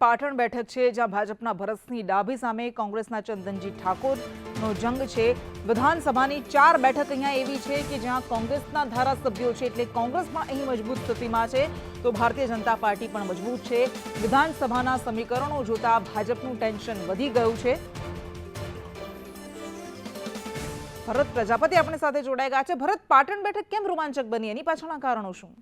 પાટણ બેઠક છે, જ્યાં ભાજપના ભરતસિંહ ડાભી સામે કોંગ્રેસના ચંદનજી ઠાકોરનો જંગ છે. વિધાનસભાની ચાર બેઠક અહીંયા એવી છે કે જ્યાં કોંગ્રેસના ધારાસભ્યો છે એટલે કોંગ્રેસ પણ અહીં મજબૂત સ્થિતિમાં છે. તો ભારતીય જનતા પાર્ટી પણ મજબૂત છે. વિધાનસભાના સમીકરણો જોતા ભાજપનું ટેન્શન વધી ગયું છે. ભરત પ્રજાપતિ આપણી સાથે ગયા છે. ભરત, પાટણ બેઠક કેમ રોમાંચક બની? એની પાછળના કારણો શું?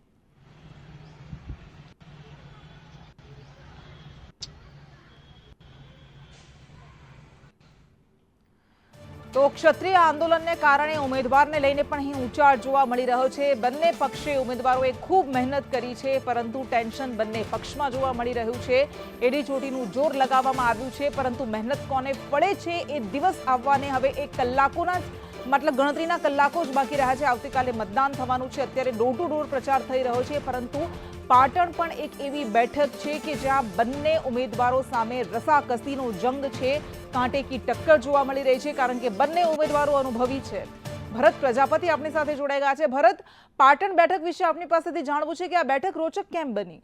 તો ક્ષત્રિય આંદોલનને કારણે ઉમેદવારને લઈને પણ અહીં ઉચાળ જોવા મળી રહ્યો છે. બંને પક્ષે ઉમેદવારોએ ખૂબ મહેનત કરી છે, પરંતુ ટેન્શન બંને પક્ષમાં જોવા મળી રહ્યું છે. એડી ચોટીનું જોર લગાવવામાં આવ્યું છે, પરંતુ મહેનત કોને પડે છે એ દિવસ આવવાને હવે એક કલાકોના મતલબ ગણતરીના કલાકો જ બાકી રહ્યા છે. આવતીકાલે મતદાન થવાનું છે. અત્યારે ડોર ટુ ડોર પ્રચાર થઈ રહ્યો છે, પરંતુ પાટણ પણ એક એવી બેઠક છે કે જ્યાં બંને ઉમેદવારો સામે રસાકસીનો જંગ છે. કાંટેકી ટક્કર જોવા મળી રહી છે, કારણ કે બંને ઉમેદવારો અનુભવી છે. ભરત પ્રજાપતિ આપણી સાથે જોડાઈ ગયા છે. ભરત, પાટણ બેઠક વિશે આપની પાસેથી જાણવું છે કે આ બેઠક રોચક કેમ બની?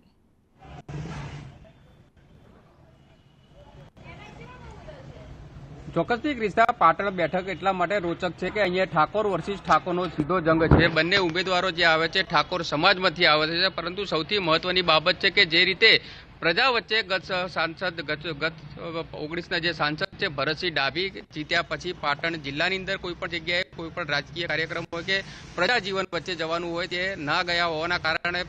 ચોક્કસથી ક્રિસ્તા પાટણ બેઠક એટલા માટે રોચક છે કે અહીંયા ઠાકોર વર્સિસ ઠાકોરનો સીધો જંગ છે. બંને ઉમેદવારો જે આવે છે, ઠાકોર સમાજમાંથી આવે છે, પરંતુ સૌથી મહત્વની બાબત છે કે જે રીતે પ્રજા વચ્ચે ગત સાંસદ ગત ઓગણીસના જે સાંસદ છે ભરતસિંહ ડાભી જીત્યા પછી પાટણ જિલ્લાની અંદર કોઈ પણ જગ્યાએ કોઈ પણ રાજકીય કાર્યક્રમ હોય કે પ્રજાજીવન વચ્ચે જવાનું હોય તે ના ગયા હોવાના કારણે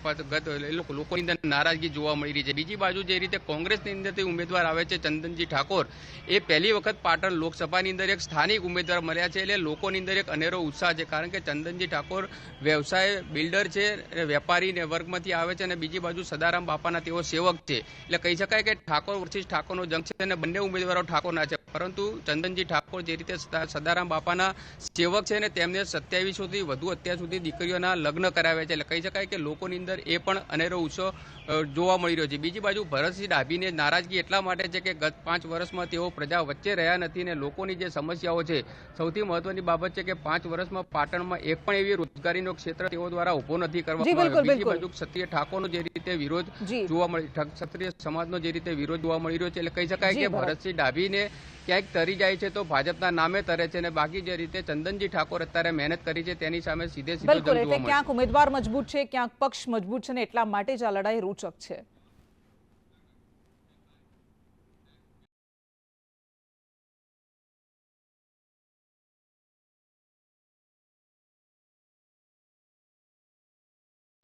લોકોની અંદર નારાજગી જોવા મળી રહી છે. બીજી બાજુ જે રીતે કોંગ્રેસની અંદરથી ઉમેદવાર આવે છે ચંદનજી ઠાકોર, એ પહેલી વખત પાટણ લોકસભાની અંદર એક સ્થાનિક ઉમેદવાર મળ્યા છે એટલે લોકોની અંદર એક અનેરો ઉત્સાહ છે કારણ કે ચંદનજી ઠાકોર વ્યવસાય બિલ્ડર છે અને વેપારી ને વર્ગમાંથી આવે છે અને બીજી બાજુ સદારામ બાપાના તેઓ સેવક છે. એટલે કહી શકાય કે ઠાકોર વર્સિસ ઠાકોરનો જંગ છે અને બંને ઉમેદવારો ઠાકોરના છે. પરંતુ ચંદનજી ઠાકોર જે રીતે સદારામ બાપાના સેવક છે ને તેમને સત્યાવીસોથી વધુ અત્યાર સુધી દીકરીઓના લગ્ન કરાવ્યા છે. એટલે કહી શકાય કે લોકોની અંદર એ પણ અનેરો ઉત્સવ જોવા મળી રહ્યો છે. બીજી બાજુ ભરતસિંહ ડાભીને નારાજગી એટલા માટે છે કે ગત પાંચ વર્ષમાં તેઓ પ્રજા વચ્ચે રહ્યા નથી અને લોકોની જે સમસ્યાઓ છે સૌથી મહત્વની બાબત છે કે પાંચ વર્ષમાં પાટણમાં એક પણ એવી રોજગારીનો ક્ષેત્ર તેઓ દ્વારા ઊભો નથી કરવામાં આવ્યો. બીજી બાજુ ક્ષત્રિય ઠાકોરનો જે રીતે વિરોધ જોવા મળી ક્ષત્રિય સમાજનો જે રીતે વિરોધ જોવા મળી રહ્યો છે એટલે કહી શકાય કે ભરત. ભરતસિંહ ડાભીને ક્યાંક તરી જાય છે તો ભાજપના નામે તરે છે અને બાકી જે રીતે ચંદનજી ઠાકોર અત્યારે મહેનત કરી છે તેની સામે સીધે સીધો ક્યાંક ઉમેદવાર મજબૂત છે ક્યાંક પક્ષ મજબૂત છે ને એટલા માટે જ આ લડાઈ રોચક છે